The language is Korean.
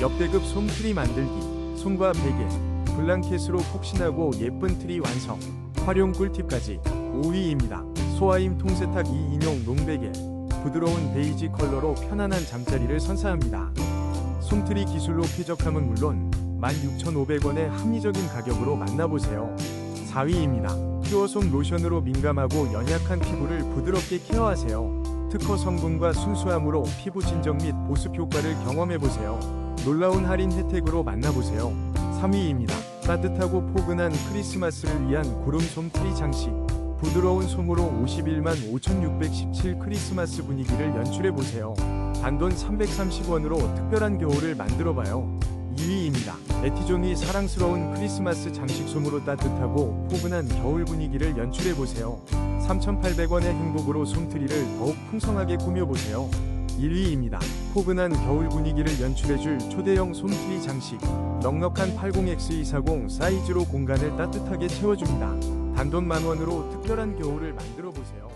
역대급 솜트리 만들기 솜과 베개 블랑켓으로 폭신하고 예쁜 트리 완성 활용 꿀팁까지 5위입니다. 소아임 통세탁 2 인용 롱베개 부드러운 베이지 컬러로 편안한 잠자리를 선사합니다. 솜트리 기술로 쾌적함은 물론 16,500원의 합리적인 가격으로 만나보세요. 4위입니다. 퓨어솜 로션으로 민감하고 연약한 피부를 부드럽게 케어하세요. 특허 성분과 순수함으로 피부 진정 및 보습 효과를 경험해보세요. 놀라운 할인 혜택으로 만나보세요. 3위입니다. 따뜻하고 포근한 크리스마스를 위한 구름솜 트리 장식. 부드러운 솜으로 51만 5,617 크리스마스 분위기를 연출해보세요. 단돈 330원으로 특별한 겨울을 만들어봐요. 2위입니다. 에티존이 사랑스러운 크리스마스 장식솜으로 따뜻하고 포근한 겨울 분위기를 연출해보세요. 3,800원의 행복으로 솜트리를 더욱 풍성하게 꾸며보세요. 1위입니다. 포근한 겨울 분위기를 연출해줄 초대형 솜트리 장식. 넉넉한 80X240 사이즈로 공간을 따뜻하게 채워줍니다. 단돈 만원으로 특별한 겨울을 만들어보세요.